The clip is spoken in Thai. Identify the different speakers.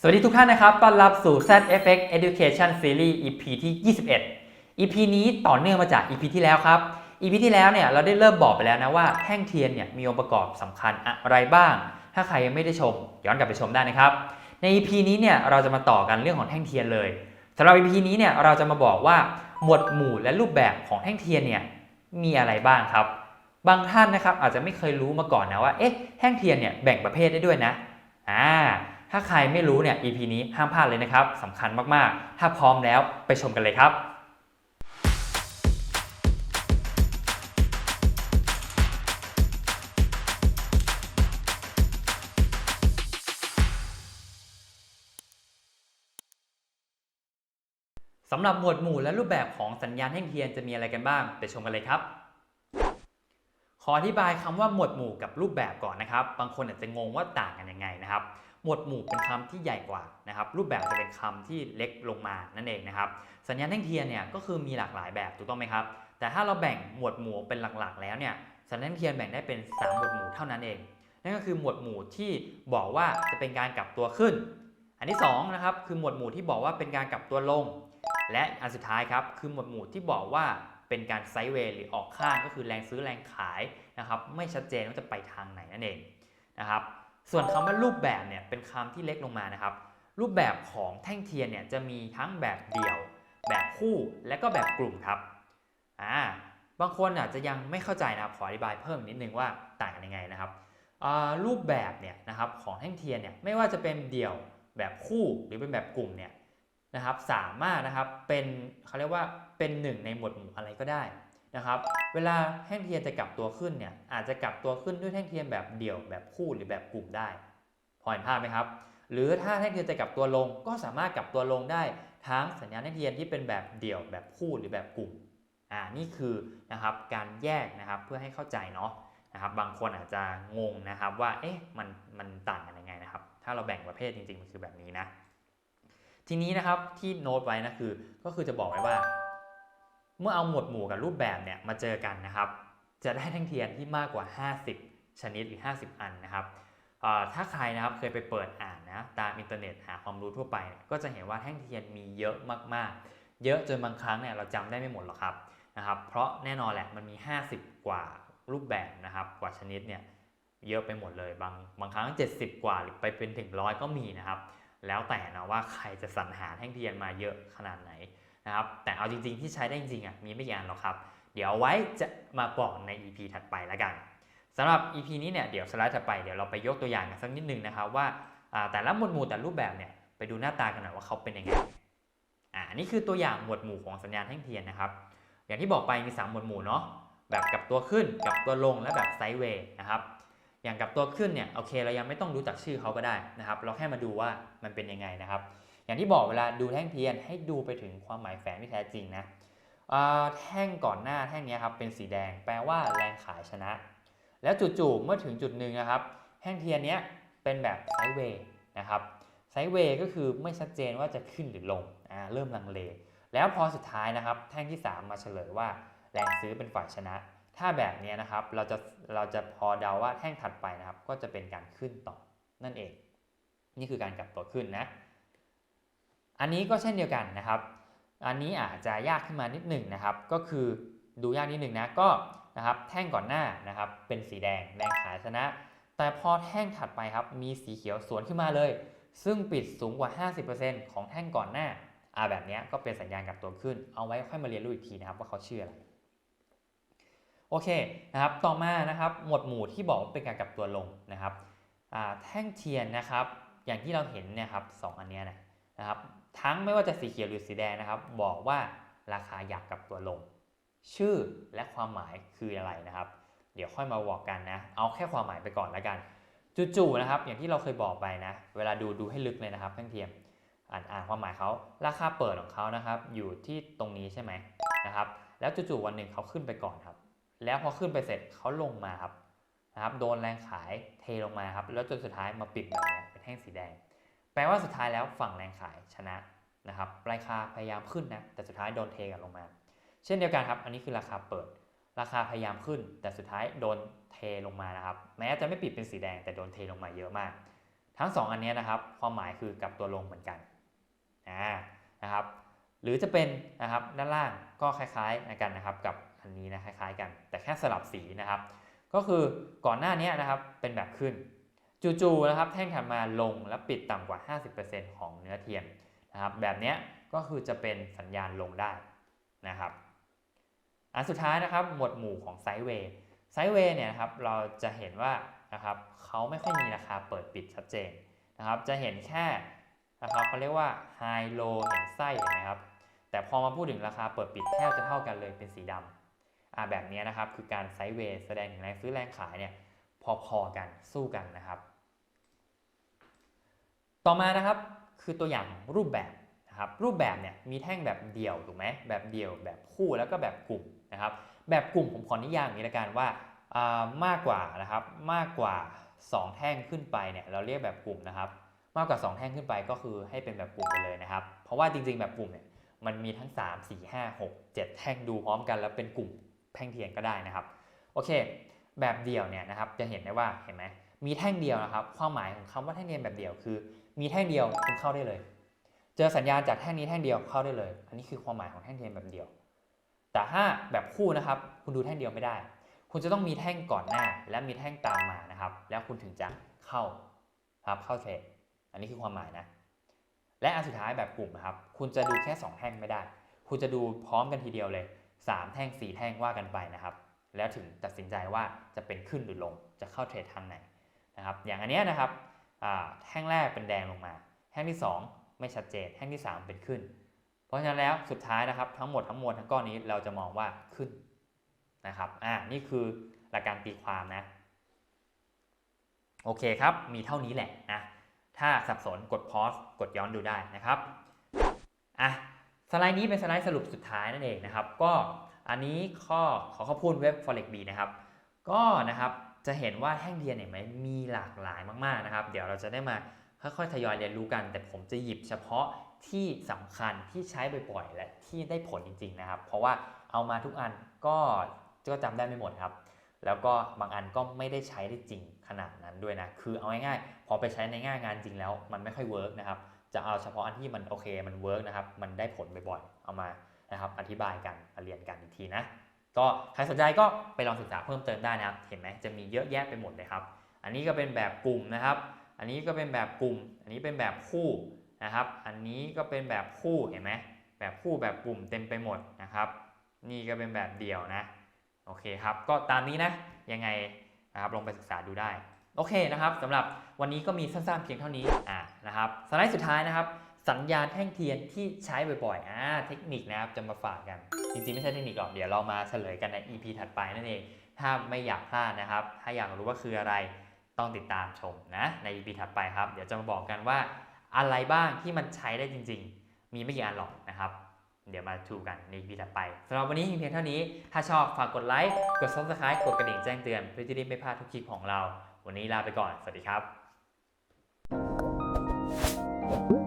Speaker 1: สวัสดีทุกท่านนะครับ ต้อนรับสู่ ZFX Education Series EP ที่ 21 EP นี้ต่อเนื่องมาจาก EP ที่แล้วครับ EP ที่แล้วเนี่ยเราได้เริ่มบอกไปแล้วนะว่าแท่งเทียนเนี่ยมีองค์ประกอบสำคัญอะไรบ้าง ถ้าใครยังไม่ได้ชม ย้อนกลับไปชมได้นะครับ ใน EP นี้เนี่ยเราจะมาต่อกันเรื่องของแท่งเทียนเลยสำหรับ EP นี้เนี่ยเราจะมาบอกว่าหมวดหมู่และรูปแบบของแท่งเทียนเนี่ยมีอะไรบ้างครับ บางท่านนะครับอาจจะไม่เคยรู้มาก่อนนะว่าเอ๊ะแท่งเทียนเนี่ยแบ่งประเภทได้ด้วยนะอ่า ถ้าใครไม่รู้เนี่ย EP นี้ห้ามพลาดเลยนะครับสำคัญมากๆ ถ้าพร้อมแล้วไปชมกันเลยครับ สำหรับหมวดหมู่และรูปแบบของสัญญาณแท่งเทียนจะมีอะไรกันบ้าง ไปชมกันเลยครับขออธิบายคำว่าหมวดหมู่กับรูปแบบก่อนนะครับ บางคนอาจจะงงว่าต่างกันยังไงนะครับ หมวดหมู่เป็นคำที่ใหญ่กว่านะครับรูปแบบจะเป็นคำที่เล็กลงมานั่นเองนะครับสัญญาณแท่งเทียนเนี่ยก็คือมีหลากหลายแบบถูกต้องไหมครับแต่ถ้าเราแบ่งหมวดหมู่เป็นหลักๆ แล้วเนี่ยสัญญาณแท่งเทียนแบ่งได้เป็น 3 หมวดหมู่เท่านั้นเอง นั่นก็คือหมวดหมู่ที่บอกว่าจะเป็นการกลับตัวขึ้น อันที่2นะครับคือหมวดหมู่ที่บอกว่าเป็นการกลับตัวลง และอันสุดท้ายครับคือหมวดหมู่ที่บอกว่าเป็นการไซด์เวย์หรือออกข้างก็คือแรงซื้อแรงขายนะครับไม่ชัดเจนว่าจะไปทางไหนนั่นเองนะครับ ส่วนคำว่ารูปแบบเนี่ยเป็นคำที่เล็กลงมานะครับ รูปแบบของแท่งเทียนเนี่ยจะมีทั้งแบบเดี่ยว แบบคู่และก็แบบกลุ่มครับอ่าบางคนอาจจะยังไม่เข้าใจนะครับขออธิบายเพิ่มนิดนึงว่าต่างกันยังไงนะครับรูปแบบเนี่ยนะครับของแท่งเทียนเนี่ยไม่ว่าจะเป็นเดี่ยวแบบคู่หรือเป็นแบบกลุ่มเนี่ยนะครับสามารถนะครับเป็นเขาเรียกว่าเป็นหนึ่งในหมวดหมู่อะไรก็ได้ นะครับเวลาแท่งเทียนจะกลับตัวขึ้นเนี่ยอาจจะกลับตัวขึ้นด้วยแท่งเทียนแบบเดี่ยวแบบคู่หรือแบบกลุ่มได้พอเห็นภาพไหมครับหรือถ้าแท่งเทียนจะกลับตัวลงก็สามารถกลับตัวลงได้ทั้งสัญญาณแท่งเทียนที่เป็นแบบเดี่ยวแบบคู่หรือแบบกลุ่มอ่านี่คือนะครับการแยกนะครับเพื่อให้เข้าใจเนาะนะครับบางคนอาจจะงงนะครับว่าเอ๊ะมันมันต่างกันยังไงนะครับ ถ้าเราแบ่งประเภทจริงๆมันคือแบบนี้นะทีนี้นะครับที่โน้ตไว้นะคือก็คือจะบอกไว้ว่า เมื่อเอาหมวดหมู่กับรูปแบบเนี่ยมาเจอกันนะครับ จะได้แท่งเทียนที่มากกว่า 50 ชนิดหรือ 50 อันนะครับถ้าใครนะครับเคยไปเปิดอ่านนะตามอินเทอร์เน็ตหาความรู้ทั่วไป ก็จะเห็นว่าแท่งเทียนมีเยอะมากๆ เยอะจนบางครั้งเนี่ยเราจำได้ไม่หมดหรอกครับนะครับเพราะแน่นอนแหละมันมี 50 กว่ารูปแบบนะครับกว่าชนิดเนี่ยเยอะไปหมดเลยบางบางครั้ง 70 กว่าหรือไปเป็นถึงร้อยก็มีนะครับ แล้วแต่นะว่าใครจะสรรหาแท่งเทียนมาเยอะขนาดไหน นะครับ แต่เอาจริงๆที่ใช้ได้จริงๆอะมีไม่กี่อันหรอกครับ เดี๋ยวไว้จะมาบอกใน EP ถัดไปแล้วกันสำหรับ EP นี้เนี่ยเดี๋ยวสไลด์ถัดไปเดี๋ยวเราไปยกตัวอย่างกันสักนิดนึงนะครับว่าแต่ละหมวดหมู่แต่รูปแบบเนี่ยไปดูหน้าตากันหน่อยว่าเขาเป็นยังไงอ่านี่คือตัวอย่างหมวดหมู่ของสัญญาณแท่งเทียนนะครับ อย่างที่บอกไปมี 3 หมวดหมู่เนาะแบบกับตัวขึ้นกับตัวลงและแบบไซด์เวย์นะครับอย่างกับตัวขึ้นเนี่ยโอเคเรายังไม่ต้องรู้จักชื่อเขาก็ได้นะครับ เราแค่มาดูว่ามันเป็นยังไงนะครับ อย่างที่บอกเวลาดูแท่งเทียนให้ดูไปถึงความหมายแฝงที่แท้จริงนะแท่งก่อนหน้าแท่งนี้ครับเป็นสีแดงแปลว่าแรงขายชนะ แล้วจู่ๆเมื่อถึงจุดหนึ่งนะครับแท่งเทียนนี้เป็นแบบไซด์เวย์นะครับไซด์เวย์ก็คือไม่ชัดเจนว่าจะขึ้นหรือลงอ่าเริ่มลังเล แล้วพอสุดท้ายนะครับแท่งที่ 3 มาเฉลยว่าแรงซื้อเป็นฝ่ายชนะ ถ้าแบบนี้นะครับเราจะเราจะพอเดาว่าแท่งถัดไปนะครับก็จะเป็นการขึ้นต่อนั่นเอง นี่คือการกลับตัวขึ้นนะ อันนี้ก็เช่นเดียวกันนะครับ อันนี้อาจจะยากขึ้นมานิดหนึ่งนะครับ ก็คือดูยากนิดหนึ่งนะ ก็นะครับแท่งก่อนหน้านะครับ เป็นสีแดงแรงขายชนะ แต่พอแท่งถัดไปครับ มีสีเขียวสวนขึ้นมาเลย ซึ่งปิดสูงกว่า 50%ของแท่งก่อนหน้าอ่าแบบนี้ก็เป็นสัญญาณกลับตัวขึ้น เอาไว้ค่อยมาเรียนรู้อีกทีนะครับว่าเขาเชื่ออะไรโอเคนะครับ ต่อมานะครับ หมวดหมู่ที่บอกว่าเป็นการกลับตัวลงนะครับแท่งเทียนนะครับ อย่างที่เราเห็นเนี่ยครับสอันนี้นะ นะครับทั้งไม่ว่าจะสีเขียวหรือสีแดงนะครับ บอกว่าราคาอยากกลับตัวลง ชื่อและความหมายคืออะไรนะครับ เดี๋ยวค่อยมาบอกกันนะ เอาแค่ความหมายไปก่อนแล้วกันจู่ๆนะครับ อย่างที่เราเคยบอกไปนะ เวลาดูดูให้ลึกเลยนะครับแท่งเทียมอ่านอ่านความหมายเขาราคาเปิดของเขานะครับ อยู่ที่ตรงนี้ใช่ไหมนะครับ แล้วจู่ๆวันหนึ่งเขาขึ้นไปก่อนครับ แล้วพอขึ้นไปเสร็จเขาลงมาครับนะครับ โดนแรงขายเทลงมาครับ แล้วจนสุดท้ายมาปิดแบบนี้เป็นแท่งสีแดง แปลว่าสุดท้ายแล้วฝั่งแรงขายชนะนะครับราคาพยายามขึ้นนะแต่สุดท้ายโดนเทกันลงมา เช่นเดียวกันครับ อันนี้คือราคาเปิด ราคาพยายามขึ้น แต่สุดท้ายโดนเทลงมานะครับแม้จะไม่ปิดเป็นสีแดงแต่โดนเทลงมาเยอะมาก ทั้ง 2 อันนี้นะครับ ความหมายคือกลับตัวลงเหมือนกันอ่านะครับ หรือจะเป็นนะครับด้านล่างก็คล้ายๆกันนะครับ กับอันนี้นะคล้ายๆ กัน แต่แค่สลับสีนะครับ ก็คือก่อนหน้านี้นะครับเป็นแบบขึ้น จู่ๆนะครับแท่งถัดมาลงและปิดต่ำกว่า 50%ของเนื้อเทียมนะครับแบบนี้ก็คือจะเป็นสัญญาณลงได้นะครับอันสุดท้ายนะครับหมวดหมู่ของไซด์เวย์ไซด์เวย์เนี่ยนะครับเราจะเห็นว่านะครับเขาไม่ค่อยมีราคาเปิดปิดชัดเจนนะครับจะเห็นแค่นะครับเขาเรียกว่าไฮโลเห็นไส้เห็นไหมครับแต่พอมาพูดถึงราคาเปิดปิดแทบจะเท่ากันเลยเป็นสีดำอ่าแบบนี้นะครับคือการไซด์เวย์แสดงถึงแรงซื้อแรงขายเนี่ย พอๆกันสู้กันนะครับ ต่อมานะครับคือตัวอย่างรูปแบบนะครับรูปแบบเนี่ยมีแท่งแบบเดี่ยวถูกไหมแบบเดี่ยวแบบคู่แล้วก็แบบกลุ่มนะครับ แบบกลุ่มผมขอนิยามอย่างนี้ละกันว่าอ่ามากกว่านะครับมากกว่า 2 แท่งขึ้นไปเนี่ยเราเรียกแบบกลุ่มนะครับ มากกว่า 2 แท่งขึ้นไปก็คือให้เป็นแบบกลุ่มไปเลยนะครับ เพราะว่าจริงๆแบบกลุ่มเนี่ยมันมีทั้ง 3 4 5 6 7 แท่งดูพร้อมกันแล้วเป็นกลุ่มแท่งเทียนก็ได้นะครับโอเค แบบเดี่ยวเนี่ยนะครับจะเห็นได้ว่าเห็นไหมมีแท่งเดียวนะครับ ความหมายของคำว่าแท่งเทียนแบบเดี่ยวคือ มีแท่งเดียวคุณเข้าได้เลย เจอสัญญาณจากแท่งนี้แท่งเดียวเข้าได้เลย อันนี้คือความหมายของแท่งเทียนแบบเดียว แต่ถ้าแบบคู่นะครับ คุณดูแท่งเดียวไม่ได้ คุณจะต้องมีแท่งก่อนหน้า และมีแท่งตามมานะครับ แล้วคุณถึงจะเข้าครับเข้าเทรดอันนี้คือความหมายนะ และอันสุดท้ายแบบกลุ่มนะครับ คุณจะดูแค่ 2 แท่งไม่ได้ คุณจะดูพร้อมกันทีเดียวเลย 3 แท่ง 4 แท่งว่ากันไปนะครับ แล้วถึงตัดสินใจว่าจะเป็นขึ้นหรือลงจะเข้าเทรดทางไหนนะครับอย่างอันเนี้ยนะครับแท่งแรกเป็นแดงลงมา แท่งที่ 2 ไม่ชัดเจน แท่งที่ 3 เป็นขึ้น เพราะฉะนั้นแล้วสุดท้ายนะครับทั้งหมดทั้งมวลทั้งก้อนนี้เราจะมองว่าขึ้นนะครับอ่านี่คือหลักการตีความนะโอเคครับ มีเท่านี้แหละนะถ้าสับสนกดพอสกดย้อนดูได้นะครับอะสไลด์นี้เป็นสไลด์สรุปสุดท้ายนั่นเองนะครับ ก็ อันนี้ข้อขอขอบคุณเว็บ forex b นะครับ ก็นะครับจะเห็นว่าแท่งเทียนเห็นไหมมีหลากหลายมากๆนะครับ เดี๋ยวเราจะได้มาค่อยๆทยอยเรียนรู้กัน แต่ผมจะหยิบเฉพาะที่สำคัญที่ใช้บ่อยๆ และที่ได้ผลจริง ๆนะครับ เพราะว่าเอามาทุกอันก็ก็จำได้ไม่หมดครับ แล้วก็บางอันก็ไม่ได้ใช้ได้จริงขนาดนั้นด้วยนะ คือเอาง่ายๆพอไปใช้ในง่ายงานจริงแล้ว มันไม่ค่อยเวิร์กนะครับ จะเอาเฉพาะอันที่มันโอเคมันเวิร์กนะครับ มันได้ผลบ่อยๆ เอามา นะครับอธิบายกันมาเรียนกันอีกทีนะก็ใครสนใจก็ไปลองศึกษาเพิ่มเติมได้นะครับ เห็นไหมจะมีเยอะแยะไปหมดเลยครับ อันนี้ก็เป็นแบบกลุ่มนะครับ อันนี้ก็เป็นแบบกลุ่ม อันนี้เป็นแบบคู่นะครับ อันนี้ก็เป็นแบบคู่เห็นไหมแบบคู่แบบกลุ่มเต็มไปหมดนะครับ นี่ก็เป็นแบบเดี่ยวนะโอเคครับ ก็ตามนี้นะยังไงนะครับลองไปศึกษาดูได้ โอเคนะครับสำหรับวันนี้ก็มีสั้นๆเพียงเท่านี้อ่านะครับสไลด์สุดท้ายนะครับ สัญญาณแท่งเทียนที่ใช้บ่อยๆอ่าเทคนิคนะครับจะมาฝากกัน จริงๆ ไม่ใช่เทคนิคหรอก เดี๋ยวเรามาเฉลยกันใน EP ถัดไปนั่นเอง ถ้าไม่อยากพลาดนะครับ ถ้าอยากรู้ว่าคืออะไรต้องติดตามชมนะใน EP ถัดไปครับ เดี๋ยวจะมาบอกกันว่าอะไรบ้างที่มันใช้ได้จริง ๆ มีไม่กี่อันหรอกนะครับ เดี๋ยวมาดูกันใน EP ถัดไปสำหรับวันนี้เพียงเท่านี้ ถ้าชอบฝากกดไลค์ กด Subscribe กดกระดิ่งแจ้งเตือนเพื่อที่จะไม่พลาดทุกคลิปของเรา วันนี้ลาไปก่อน สวัสดีครับ